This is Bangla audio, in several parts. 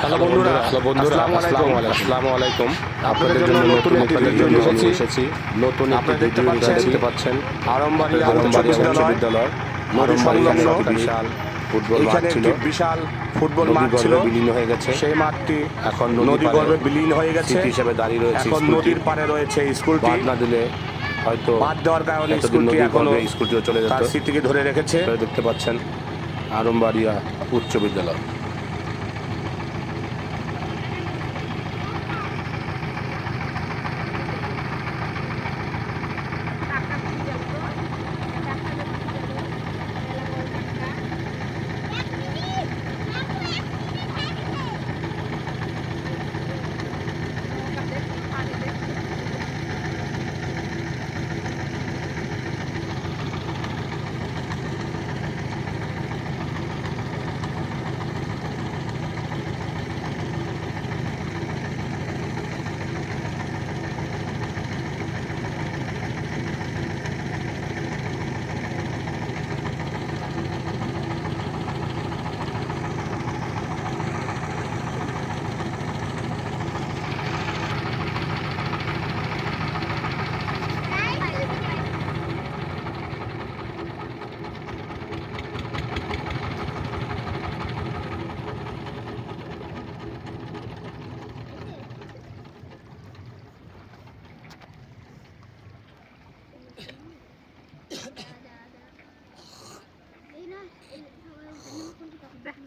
হ্যালো বন্ধুরা হ্যালো বন্ধুরা আসসালামু আলাইকুম। আসসালামু আলাইকুম। আপনাদের জন্য নতুন একটি ভিডিও নিয়ে নিয়ে এসেছি। নতুন একটি দেখতে ভিডিও পাচ্ছেন, দেখতে পাচ্ছেন। আরমবাড়ি আরমবাড়ি উচ্চ বিদ্যালয় আরমবাড়ি ফুটবল মাঠ ছিল। বিশাল ফুটবল মাঠ ছিল। বিলীন হয়ে গেছে। সেই মাঠটি এখন নদী গর্ভে বিলীন হয়ে গেছে। হিসেবে দাঁড়িয়ে রয়েছে এখন। নদীর রয়েছে স্কুলটি। না দিলে হয়তো বাদ দেওয়ার কারণে স্কুলটি এখনও স্কুলটিও চলে যেত। তার স্মৃতিকে ধরে রেখেছে। দেখতে পাচ্ছেন আরমবাড়িয়া উচ্চ বিদ্যালয়।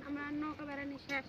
আমরা নৌকা বেড়ানি শেষ